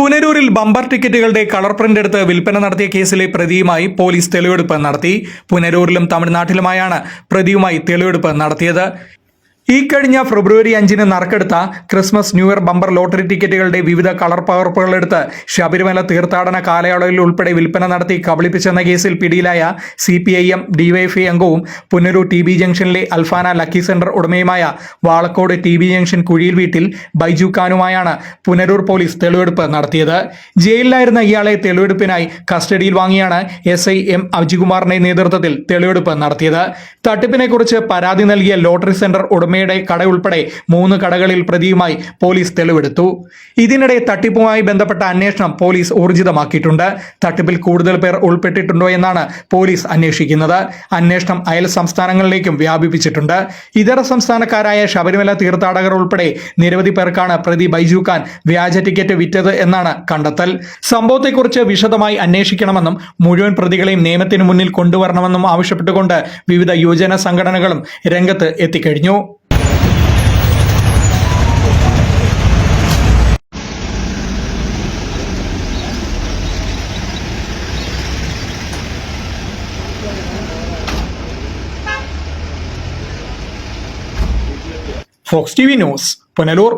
പുനരൂരിൽ bumper ടിക്കറ്റുകളുടെ colour print എടുത്ത് വിൽപ്പന നടത്തിയ കേസിലെ പ്രതിയുമായി പോലീസ് തെളിവെടുപ്പ് നടത്തി. പുനരൂരിലും തമിഴ്നാട്ടിലുമായാണ് പ്രതിയുമായി തെളിവെടുപ്പ് നടത്തിയത്. ഈ കഴിഞ്ഞ ഫെബ്രുവരി അഞ്ചിന് നറുക്കെടുത്ത Christmas New Year bumper lottery ടിക്കറ്റുകളുടെ വിവിധ കളർ പകർപ്പുകളെടുത്ത് ശബരിമല തീർത്ഥാടന കാലയളവിൽ ഉൾപ്പെടെ വിൽപ്പന നടത്തി കബളിപ്പിച്ചെന്ന കേസിൽ പിടിയിലായ C P I M DYFI അംഗവും പുനരൂർ ടി ബി ജംഗ്ഷനിലെ അൽഫാന ലക്കി സെന്റർ ഉടമയുമായ വാളക്കോട് ടി ബി ജംഗ്ഷൻ കുഴിയിൽ വീട്ടിൽ ബൈജു ഖാനുമായാണ് പുനരൂർ പോലീസ് തെളിവെടുപ്പ് നടത്തിയത്. ജയിലിലായിരുന്ന ഇയാളെ തെളിവെടുപ്പിനായി കസ്റ്റഡിയിൽ വാങ്ങിയാണ് എസ് ഐ എം അജികുമാറിന്റെ നേതൃത്വത്തിൽ തെളിവെടുപ്പ് നടത്തിയത്. തട്ടിപ്പിനെക്കുറിച്ച് പരാതി നൽകിയ ലോട്ടറി സെന്റർ ഉടമയുടെ കട ഉൾപ്പെടെ മൂന്ന് കടകളിൽ പ്രതിയുമായി പോലീസ് തെളിവെടുത്തു. ഇതിനിടെ തട്ടിപ്പുമായി ബന്ധപ്പെട്ട അന്വേഷണം പോലീസ് ഊർജിതമാക്കിയിട്ടുണ്ട്. തട്ടിപ്പിൽ കൂടുതൽ പേർ ഉൾപ്പെട്ടിട്ടുണ്ടോ എന്നാണ് പോലീസ് അന്വേഷിക്കുന്നത്. അന്വേഷണം അയൽ സംസ്ഥാനങ്ങളിലേക്കും വ്യാപിപ്പിച്ചിട്ടുണ്ട്. ഇതര സംസ്ഥാനക്കാരായ ശബരിമല തീർത്ഥാടകർ ഉൾപ്പെടെ നിരവധി പേർക്കാണ് പ്രതി ബൈജു ഖാൻ വ്യാജ ടിക്കറ്റ് വിറ്റത് എന്നാണ് കണ്ടെത്തൽ. സംഭവത്തെക്കുറിച്ച് വിശദമായി അന്വേഷിക്കണമെന്നും മുഴുവൻ പ്രതികളെയും നിയമത്തിന് മുന്നിൽ കൊണ്ടുവരണമെന്നും ആവശ്യപ്പെട്ടുകൊണ്ട് വിവിധ യുവജന സംഘടനകളും രംഗത്ത് എത്തിക്കഴിഞ്ഞു. Fox T news Punalur